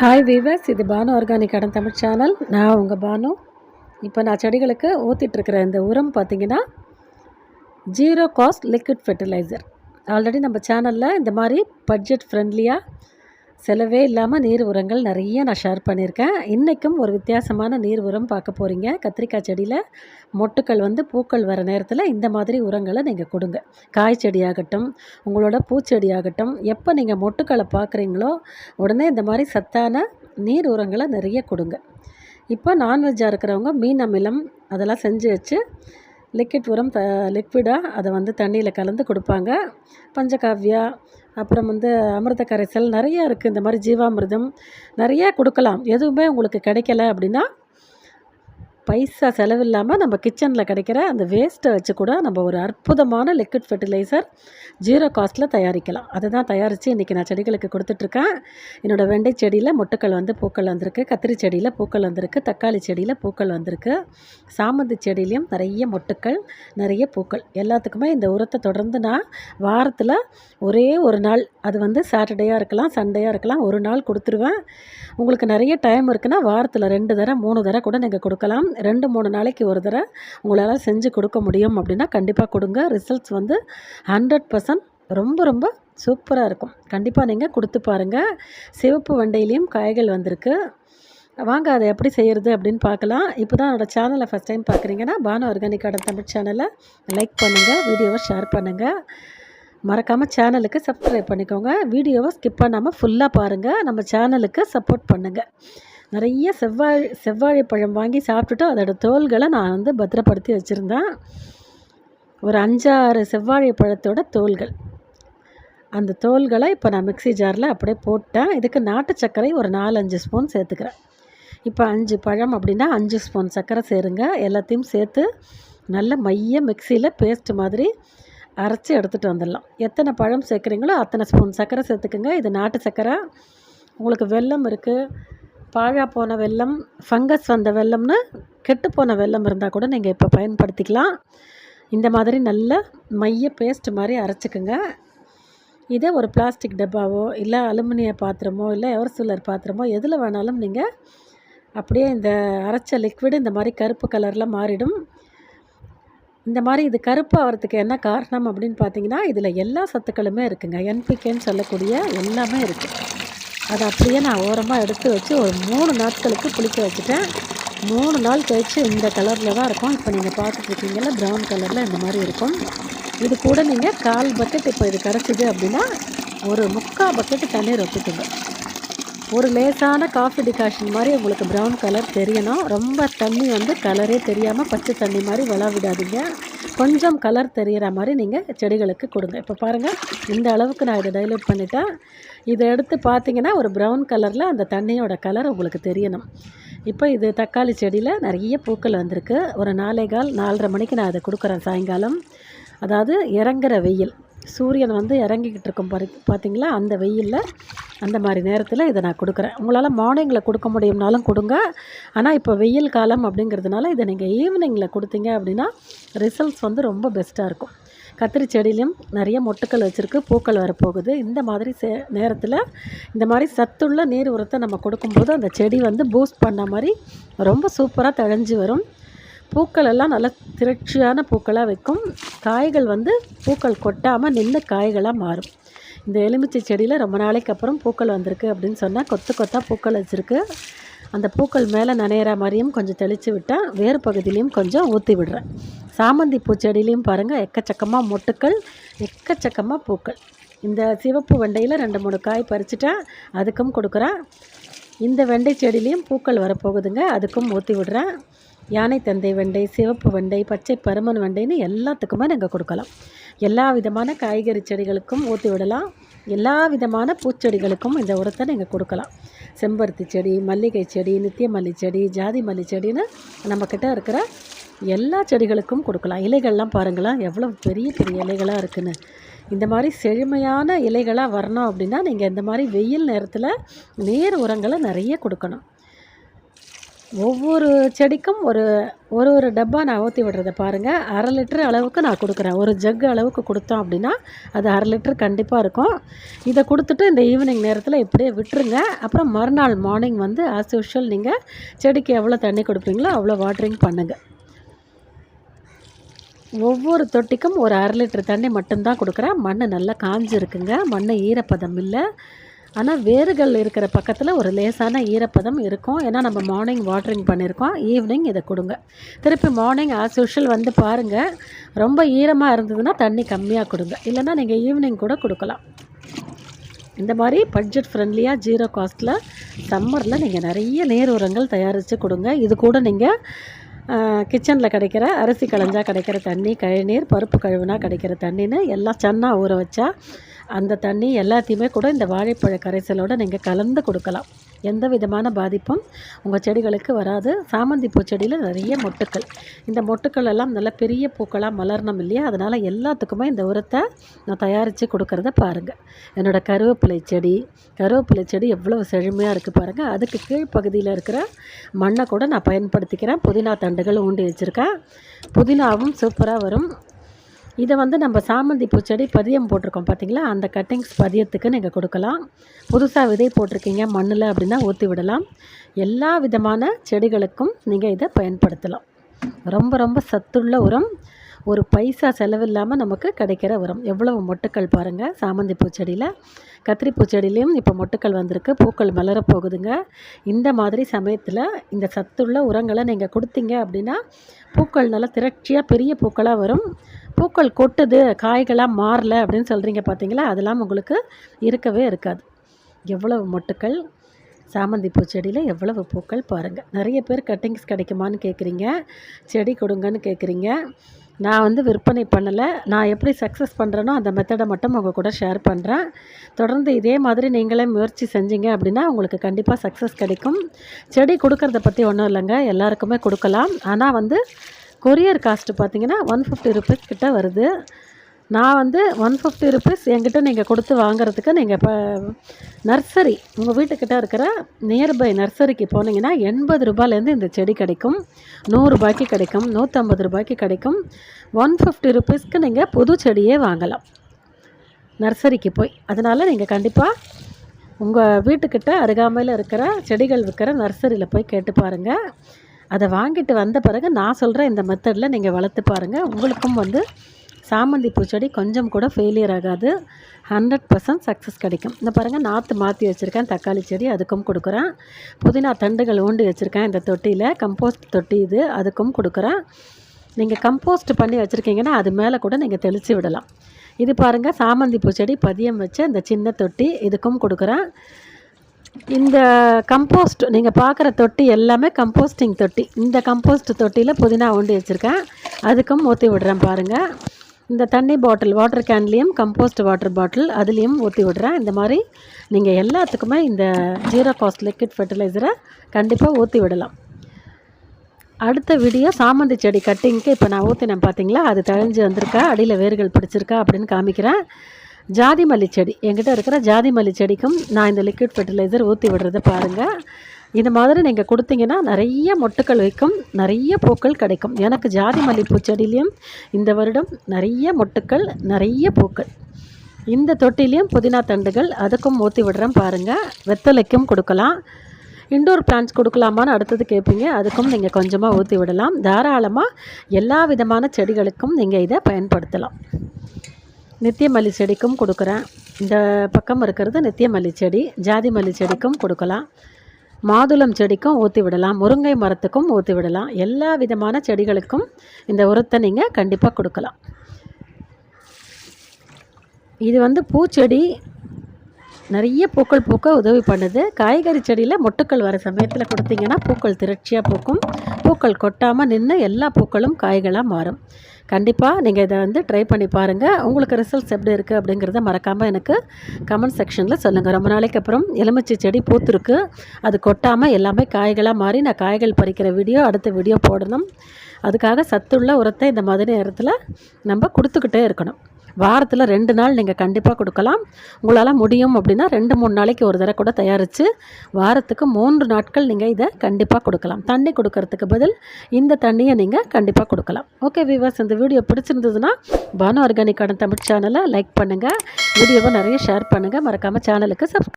Hi viewers இது Banu organic கடன் Tamil channel. நான் உங்கள் பானு. இப்போ நான் செடிகளுக்கு ஊற்றிட்டுருக்கிற இந்த உரம் பார்த்தீங்கன்னா zero cost liquid fertilizer already நம்ம சேனலில் இந்த மாதிரி பட்ஜெட் ஃப்ரெண்ட்லியாக செலவே இல்லாமல் நீர் உரங்கள் நிறைய நான் ஷேர் பண்ணியிருக்கேன். இன்றைக்கும் ஒரு வித்தியாசமான நீர் உரம் பார்க்க போகிறீங்க கத்திரிக்காய் செடியில் மொட்டுக்கள் வந்து பூக்கள் வர நேரத்தில் இந்த மாதிரி உரங்களை நீங்கள் கொடுங்க. காய் செடியாகட்டும் உங்களோட பூச்செடியாகட்டும் எப்போ நீங்கள் மொட்டுக்களை பார்க்குறீங்களோ உடனே இந்த மாதிரி சத்தான நீர் உரங்களை நிறைய கொடுங்க. இப்போ நான்வெஜ்ஜாக இருக்கிறவங்க மீன் அமிலம் அதெல்லாம் செஞ்சு வச்சு லிக்விட் உரம் த லிக்விடாக அதை வந்து தண்ணியில் கலந்து கொடுப்பாங்க. பஞ்சகாவ்யா அப்புறம் வந்து அமிர்த கரைசல் நிறையா இருக்குது இந்த மாதிரி ஜீவாமிர்தம் நிறையா கொடுக்கலாம். எதுவுமே உங்களுக்கு கிடைக்கல அப்படின்னா பைசா செலவில்லாமல் நம்ம கிச்சனில் கிடைக்கிற அந்த வேஸ்ட்டை வச்சு கூட நம்ம ஒரு அற்புதமான லிக்விட் ஃபெர்டிலைசர் ஜீரோ காஸ்ட்டில் தயாரிக்கலாம். அதை தான் தயாரித்து இன்றைக்கி நான் செடிகளுக்கு கொடுத்துட்ருக்கேன். என்னோடய வெண்டை செடியில் மொட்டுக்கள் வந்து பூக்கள் வந்திருக்கு கத்திரி செடியில் பூக்கள் வந்திருக்கு தக்காளி செடியில் பூக்கள் வந்திருக்கு. சாமந்தி செடியிலையும் நிறைய மொட்டுக்கள் நிறைய பூக்கள். எல்லாத்துக்குமே இந்த உரத்தை தொடர்ந்து நான் வாரத்தில் ஒரே ஒரு நாள் அது வந்து சாட்டர்டேயாக இருக்கலாம் சண்டேயாக இருக்கலாம் ஒரு நாள் கொடுத்துருவேன். உங்களுக்கு நிறைய டைம் இருக்குன்னா வாரத்தில் ரெண்டு தடவை மூணு தடவை கூட நீங்கள் கொடுக்கலாம். ரெண்டு மூணு நாளைக்கு ஒரு தடவை உங்களால் செஞ்சு கொடுக்க முடியும் அப்படின்னா கண்டிப்பாக கொடுங்க. ரிசல்ட்ஸ் வந்து ஹண்ட்ரட் பர்சன்ட் ரொம்ப ரொம்ப சூப்பராக இருக்கும். கண்டிப்பாக நீங்கள் கொடுத்து பாருங்கள் சிவப்பு வண்டையிலையும் காய்கள் வந்திருக்கு. வாங்க அதை எப்படி செய்கிறது அப்படின்னு பார்க்கலாம். இப்போ தான் என்னோடய சேனலை ஃபஸ்ட் டைம் பார்க்குறீங்கன்னா பானு ஆர்கானிக் தமிழ் சேனலை லைக் பண்ணுங்கள் வீடியோவை ஷேர் பண்ணுங்கள் மறக்காமல் சேனலுக்கு சப்ஸ்கிரைப் பண்ணிக்கோங்க. வீடியோவை ஸ்கிப் பண்ணாமல் ஃபுல்லாக பாருங்கள் நம்ம சேனலுக்கு சப்போர்ட் பண்ணுங்கள் நிறைய செவ்வாழ் செவ்வாழை பழம் வாங்கி சாப்பிட்டுட்டு அதோட தோல்களை நான் வந்து பத்திரப்படுத்தி வச்சுருந்தேன். ஒரு அஞ்சாறு செவ்வாழை பழத்தோட தோல்கள் அந்த தோல்களை இப்போ நான் மிக்ஸி ஜாரில் அப்படியே போட்டேன். இதுக்கு நாட்டு சர்க்கரை ஒரு நாலஞ்சு ஸ்பூன் சேர்த்துக்கிறேன். இப்போ அஞ்சு பழம் அப்படின்னா அஞ்சு ஸ்பூன் சர்க்கரை சேருங்க. எல்லாத்தையும் சேர்த்து நல்ல மைய மிக்சியில் பேஸ்ட் மாதிரி அரைச்சி எடுத்துகிட்டு வந்துடலாம். எத்தனை பழம் சேர்க்குறீங்களோ அத்தனை ஸ்பூன் சர்க்கரை சேர்த்துக்குங்க. இது நாட்டு சர்க்கரை. உங்களுக்கு வெல்லம் இருக்குது பாழா போன வெல்லம் ஃபங்கஸ் வந்த வெல்லம்னு கெட்டு போன வெல்லம் இருந்தால் கூட நீங்கள் இப்போ பயன்படுத்திக்கலாம். இந்த மாதிரி நல்ல மைய பேஸ்ட் மாதிரி அரைச்சிக்குங்க. இதே ஒரு பிளாஸ்டிக் டப்பாவோ இல்லை அலுமினிய பாத்திரமோ இல்லை எவர்சூலர் பாத்திரமோ எதில் வேணாலும் நீங்கள் அப்படியே இந்த அரைச்ச லிக்விடு இந்த மாதிரி கருப்பு கலரில் மாறிடும். இந்த மாதிரி இது கருப்பு ஆகிறதுக்கு என்ன காரணம் அப்படின்னு பார்த்தீங்கன்னா இதில் எல்லா சத்துக்களுமே இருக்குங்க. என்பிகேன்னு சொல்லக்கூடிய எல்லாமே இருக்குது அதை அப்படியே நான் ஓரமாக எடுத்து வச்சு ஒரு மூணு நாட்களுக்கு புளிக்க வச்சுட்டேன். மூணு நாள் கழித்து இந்த கலரில் தான் இருக்கும். இப்போ நீங்கள் பார்த்துட்ருக்கீங்கல்ல ப்ரௌன் கலரில் இந்த மாதிரி இருக்கும். இது கூட நீங்கள் கால் பக்கெட் இப்போ இது கிடச்சிது அப்படின்னா ஒரு முக்கால் பக்கெட்டு தண்ணீர் வச்சுக்கோங்க. ஒரு லேசான காஃபி டிகாஷன் மாதிரி உங்களுக்கு ப்ரௌன் கலர் தெரியணும். ரொம்ப தண்ணி வந்து கலரே தெரியாமல் பச்சை தண்ணி மாதிரி விளா விடாதீங்க கொஞ்சம் கலர் தெரிகிற மாதிரி நீங்கள் செடிகளுக்கு கொடுங்க. இப்போ பாருங்கள் இந்த அளவுக்கு நான் இதை டைலூட் பண்ணிட்டேன். இதை எடுத்து பார்த்தீங்கன்னா ஒரு ப்ரௌன் கலரில் அந்த தண்ணியோட கலர் உங்களுக்கு தெரியணும். இப்போ இது தக்காளி செடியில் நிறைய பூக்கள் வந்திருக்கு. ஒரு நாலே கால் நாலரை மணிக்கு நான் அதை கொடுக்குறேன் சாயங்காலம். அதாவது இறங்குற வெயில். சூரியன் வந்து இறங்கிக்கிட்டு இருக்கும் பாரு பார்த்தீங்களா? அந்த வெயிலில் அந்த மாதிரி நேரத்தில் இதை நான் கொடுக்குறேன். உங்களால் மார்னிங்கில் கொடுக்க முடியும்னாலும் கொடுங்க. ஆனால் இப்போ வெயில் காலம் அப்படிங்கிறதுனால இதை நீங்கள் ஈவினிங்கில் கொடுத்தீங்க அப்படின்னா ரிசல்ட்ஸ் வந்து ரொம்ப பெஸ்ட்டாக இருக்கும். கத்திரி செடியிலையும் நிறைய மொட்டுக்கள் வச்சுருக்கு பூக்கள் வரப்போகுது. இந்த மாதிரி சே நேரத்தில் இந்த மாதிரி சத்துள்ள நீர் உரத்தை நம்ம கொடுக்கும்போது அந்த செடி வந்து பூஸ்ட் பண்ண மாதிரி ரொம்ப சூப்பராக தழைஞ்சி வரும். பூக்கள் எல்லாம் நல்லா திரட்சியான பூக்களாக வைக்கும். காய்கள் வந்து பூக்கள் கொட்டாமல் நின்று காய்களாக மாறும். இந்த எலுமிச்சை செடியில் ரொம்ப நாளைக்கு அப்புறம் பூக்கள் வந்திருக்கு அப்படின்னு சொன்னால் கொத்து கொத்தாக பூக்கள் வச்சுருக்கு. அந்த பூக்கள் மேலே நனையிற மாதிரியும் கொஞ்சம் தெளித்து விட்டால் வேறு பகுதியிலையும் கொஞ்சம் ஊற்றி விடுறேன். சாமந்தி பூச்செடியிலையும் பாருங்கள் எக்கச்சக்கமாக மொட்டுக்கள் எக்கச்சக்கமாக பூக்கள். இந்த சிவப்பு வெண்டையில் ரெண்டு மூணு காய் பறிச்சுட்டா அதுக்கும் கொடுக்குறேன். இந்த வெண்டை செடியிலையும் பூக்கள் வரப்போகுதுங்க அதுக்கும் ஊற்றி விடுறேன். யானை தந்தை வெண்டை சிவப்பு வெண்டை பச்சை பருமன் வெண்டைன்னு எல்லாத்துக்குமே நாங்கள் கொடுக்கலாம். எல்லா விதமான காய்கறி செடிகளுக்கும் ஊற்றி விடலாம். எல்லா விதமான பூச்செடிகளுக்கும் இந்த உரத்தை நீங்கள் கொடுக்கலாம். செம்பருத்தி செடி மல்லிகை செடி நித்திய மல்லி செடி ஜாதி மல்லி செடின்னு நம்மக்கிட்ட இருக்கிற எல்லா செடிகளுக்கும் கொடுக்கலாம். இலைகள்லாம் பாருங்களேன் எவ்வளோ பெரிய பெரிய இலைகளாக இருக்குன்னு. இந்த மாதிரி செழுமையான இலைகளாக வரணும் அப்படின்னா நீங்கள் இந்த மாதிரி வெயில் நேரத்தில் நேர் உரங்களை நிறைய கொடுக்கணும். ஒவ்வொரு செடிக்கும் ஒரு ஒரு ஒரு டப்பா நான் ஊற்றி விடுறத பாருங்கள் அரை லிட்டர் அளவுக்கு நான் கொடுக்குறேன். ஒரு ஜக் அளவுக்கு கொடுத்தோம் அப்படின்னா அது அரை லிட்டர் கண்டிப்பாக இருக்கும். இதை கொடுத்துட்டு இந்த ஈவினிங் நேரத்தில் இப்படியே விட்டுருங்க. அப்புறம் மறுநாள் மார்னிங் வந்து ஆஸ் யூஷுவல் நீங்கள் செடிக்கு எவ்வளோ தண்ணி கொடுப்பீங்களோ அவ்வளோ வாட்ரிங் பண்ணுங்கள் ஒவ்வொரு தொட்டிக்கும் ஒரு அரை லிட்டர் தண்ணி மட்டும்தான் கொடுக்குறேன். மண் நல்லா காஞ்சிருக்குங்க. மண் ஈரப்பதம் இல்லை. ஆனால் வேர்கள் இருக்கிற பக்கத்தில் ஒரு லேசான ஈரப்பதம் இருக்கும். ஏன்னா நம்ம மார்னிங் வாட்டரிங் பண்ணியிருக்கோம் ஈவினிங் இதை கொடுங்க. திருப்பி மார்னிங் ஆஸ் யூஷுவல் வந்து பாருங்கள் ரொம்ப ஈரமாக இருந்ததுன்னா தண்ணி கம்மியாக கொடுங்க. இல்லைன்னா நீங்கள் ஈவினிங் கூட கொடுக்கலாம். இந்த மாதிரி பட்ஜெட் ஃப்ரெண்ட்லியாக ஜீரோ காஸ்ட்டில் சம்மரில் நீங்கள் நிறைய நேர் உரங்கள் தயாரித்து கொடுங்க. இது கூட நீங்கள் கிச்சனில் கிடைக்கிற அரிசி களைஞ்சா கிடைக்கிற தண்ணி கழிநீர் பருப்பு கழுவுனா கிடைக்கிற தண்ணின்னு எல்லாம் சன்னா ஊற வச்சா அந்த தண்ணி எல்லாத்தையுமே கூட இந்த வாழைப்பழ கரைசலோடு நீங்கள் கலந்து கொடுக்கலாம். எந்த விதமான பாதிப்பும் உங்கள் செடிகளுக்கு வராது. சாமந்தி பூச்செடியில் நிறைய மொட்டுக்கள். இந்த மொட்டுக்கள் எல்லாம் நல்ல பெரிய பூக்களாக மலரணும் இல்லையா? அதனால் எல்லாத்துக்குமே இந்த உரத்தை நான் தயாரித்து கொடுக்குறத பாருங்கள் என்னோடய கருவேப்பிலை செடி கருவேப்பிலை செடி எவ்வளோ செழுமையாக இருக்குது பாருங்கள் அதுக்கு கீழ்ப்பகுதியில் இருக்கிற மண்ணை கூட நான் பயன்படுத்திக்கிறேன். புதினா தண்டுகள் ஊண்டி வச்சுருக்கேன். புதினாவும் சூப்பராக வரும். இதை வந்து நம்ம சாமந்தி பூச்செடி பதியம் போட்டிருக்கோம் பார்த்தீங்களா? அந்த கட்டிங்ஸ் பதியத்துக்கு நீங்கள் கொடுக்கலாம். புதுசாக விதை போட்டிருக்கீங்க மண்ணில் அப்படின்னா ஊற்றி விடலாம். எல்லா விதமான செடிகளுக்கும் நீங்கள் இதை பயன்படுத்தலாம். ரொம்ப ரொம்ப சத்துள்ள உரம். ஒரு பைசா செலவில்லாமல் நமக்கு கிடைக்கிற உரம். எவ்வளவு மொட்டுக்கள் பாருங்கள் சாமந்தி பூச்செடியில் கத்திரி பூச்செடியிலையும் இப்போ மொட்டுக்கள் வந்திருக்கு பூக்கள் மலரப்போகுதுங்க இந்த மாதிரி சமயத்தில் இந்த சத்துள்ள உரங்களை நீங்கள் கொடுத்தீங்க அப்படின்னா பூக்கள் நல்லா திரட்சியாக பெரிய பூக்களாக வரும். பூக்கள் கொட்டுது காய்களாக மாறல அப்படின்னு சொல்கிறீங்க பார்த்தீங்களா அதெல்லாம் உங்களுக்கு இருக்கவே இருக்காது. எவ்வளவு மொட்டுக்கள் சாமந்தி பூச்செடியில் எவ்வளவு பூக்கள் பாருங்கள் நிறைய பேர் கட்டிங்ஸ் கிடைக்குமான்னு கேட்குறீங்க செடி கொடுங்கன்னு கேட்குறீங்க நான் வந்து விற்பனை பண்ணலை. நான் எப்படி சக்ஸஸ் பண்ணுறேனோ அந்த மெத்தடை மட்டும் உங்கள் கூட ஷேர் பண்ணுறேன் தொடர்ந்து இதே மாதிரி நீங்களே முயற்சி செஞ்சீங்க அப்படின்னா உங்களுக்கு கண்டிப்பாக சக்ஸஸ் கிடைக்கும். செடி கொடுக்கறத பற்றி ஒன்றும் இல்லைங்க. எல்லாருக்குமே கொடுக்கலாம். ஆனால் வந்து கொரியர் காஸ்ட்டு பார்த்தீங்கன்னா ஒன் ஃபிஃப்டி ருபீஸ் கிட்ட வருது. நான் வந்து ஒன் ஃபிஃப்டி ருபீஸ் என்கிட்ட நீங்கள் கொடுத்து வாங்குறதுக்கு நீங்கள் இப்போ நர்சரி உங்கள் வீட்டுக்கிட்ட இருக்கிற நியர்பை நர்சரிக்கு போனீங்கன்னா எண்பது ரூபாயிலேருந்து இந்த செடி கிடைக்கும். நூறுரூபாய்க்கு கிடைக்கும் நூற்றம்பது ரூபாய்க்கு கிடைக்கும். ஒன் ஃபிஃப்டி ருபீஸ்க்கு நீங்கள் புது செடியே வாங்கலாம். நர்சரிக்கு போய். அதனால் நீங்கள் கண்டிப்பாக உங்கள் வீட்டுக்கிட்ட அருகாமையில் இருக்கிற செடிகள் விற்கிற நர்சரியில் போய் கேட்டு பாருங்கள் அதை வாங்கிட்டு வந்த பிறகு நான் சொல்கிற இந்த மெத்தடில் நீங்கள் வளர்த்து பாருங்கள் உங்களுக்கும் வந்து சாமந்தி பூச்செடி கொஞ்சம் கூட ஃபெயிலியர் ஆகாது. ஹண்ட்ரட் பர்சன்ட் சக்ஸஸ் கிடைக்கும். இந்த பாருங்கள் நாற்று மாற்றி வச்சுருக்கேன் தக்காளி செடி அதுக்கும் கொடுக்குறேன். புதினா தண்டுகள் ஊண்டி வச்சுருக்கேன் இந்த தொட்டியில். கம்போஸ்ட் தொட்டி இது அதுக்கும் கொடுக்குறேன். நீங்கள் கம்போஸ்ட் பண்ணி வச்சுருக்கீங்கன்னா அது மேலே கூட நீங்கள் தெளித்து விடலாம். இது பாருங்கள் சாமந்தி பூச்செடி பதியம் வச்ச இந்த சின்ன தொட்டி இதுக்கும் கொடுக்குறேன். இந்த கம்போஸ்ட் நீங்கள் பார்க்குற தொட்டி எல்லாமே கம்போஸ்டிங் தொட்டி. இந்த கம்போஸ்ட் தொட்டியில் புதினா ஊண்டி வச்சுருக்கேன். அதுக்கும் ஊற்றி விடுறேன் பாருங்கள் இந்த தண்ணி பாட்டில் வாட்டர் கேன்லேயும் கம்போஸ்ட் வாட்டர் பாட்டில் அதுலேயும் ஊற்றி விடுறேன். இந்த மாதிரி நீங்கள் எல்லாத்துக்குமே இந்த ஜீரோ காஸ்ட் லிக்விட் ஃபெர்டிலைசரை கண்டிப்பாக ஊற்றி விடலாம். அடுத்த வீடியோ சாமந்தி செடி கட்டிங்க்கு இப்போ நான் ஊற்றினேன் பார்த்தீங்களா அது தழிஞ்சு வந்திருக்கா? அடியில் வேர்கள் பிடிச்சிருக்கா? அப்படின்னு காமிக்கிறேன். ஜாதி மல்லி செடி என்கிட்ட இருக்கிற ஜாதி மல்லி செடிக்கும் நான் இந்த லிக்விட் ஃபெர்டிலைசர் ஊற்றி விடுறத பாருங்கள் இந்த மாதிரி நீங்கள் கொடுத்தீங்கன்னா நிறைய மொட்டுக்கள் வைக்கும் நிறைய பூக்கள் கிடைக்கும். எனக்கு ஜாதி மல்லிப்பூ செடியிலையும் இந்த வருடம் நிறைய மொட்டுக்கள் நிறைய பூக்கள். இந்த தொட்டிலையும் புதினா தண்டுகள் அதுக்கும் ஊற்றி விடுறேன் பாருங்கள் வெத்தலைக்கும் கொடுக்கலாம். இண்டோர் பிளான்ஸ் கொடுக்கலாமான்னு அடுத்தது கேட்பீங்க அதுக்கும் நீங்கள் கொஞ்சமாக ஊற்றி விடலாம். தாராளமாக எல்லா விதமான செடிகளுக்கும் நீங்கள் இதை பயன்படுத்தலாம். நித்திய மல்லி செடிக்கும் கொடுக்குறேன். இந்த பக்கம் இருக்கிறது நித்திய மல்லி செடி ஜாதி மல்லி செடிக்கும் கொடுக்கலாம். மாதுளம் செடிக்கும் ஊற்றி விடலாம் முருங்கை மரத்துக்கும் ஊற்றி விடலாம். எல்லா விதமான செடிகளுக்கும் இந்த உரத்தை நீங்கள் கண்டிப்பாக கொடுக்கலாம். இது வந்து பூச்செடி நிறைய பூக்கள் பூக்க உதவி பண்ணுது. காய்கறி செடியில் மொட்டுக்கள் வர சமயத்தில் கொடுத்தீங்கன்னா பூக்கள் திரட்சியாக பூக்கும். பூக்கள் கொட்டாமல் நின்று எல்லா பூக்களும் காய்களாக மாறும். கண்டிப்பாக நீங்கள் இதை வந்து ட்ரை பண்ணி பாருங்கள் உங்களுக்கு ரிசல்ட்ஸ் எப்படி இருக்குது அப்படிங்கிறத மறக்காமல் எனக்கு கமெண்ட் செக்ஷனில் சொல்லுங்கள் ரொம்ப நாளைக்கு அப்புறம் எலுமிச்சை செடி பூத்துருக்கு. அது கொட்டாமல் எல்லாமே காய்களாக மாறி நான் காய்கள் பறிக்கிற வீடியோ அடுத்த வீடியோ போடணும். அதுக்காக சத்துள்ள உரத்தை இந்த மாதிரி நேரத்தில் நம்ம கொடுத்துக்கிட்டே இருக்கணும். வாரத்தில் ரெண்டு நாள் நீங்கள் கண்டிப்பாக கொடுக்கலாம். உங்களால் முடியும் அப்படின்னா ரெண்டு மூணு நாளைக்கு ஒரு தடவை கூட தயாரித்து வாரத்துக்கு மூன்று நாட்கள் நீங்கள் இதை கண்டிப்பாக கொடுக்கலாம். தண்ணி கொடுக்கறதுக்கு பதில் இந்த தண்ணியை நீங்கள் கண்டிப்பாக கொடுக்கலாம். ஓகே விவாஸ் இந்த வீடியோ பிடிச்சிருந்ததுன்னா பானு ஆர்கானிக்கான தமிழ் சேனலை லைக் பண்ணுங்கள் வீடியோவை நிறைய ஷேர் பண்ணுங்கள் மறக்காமல் சேனலுக்கு சப்ஸ்கிரைப்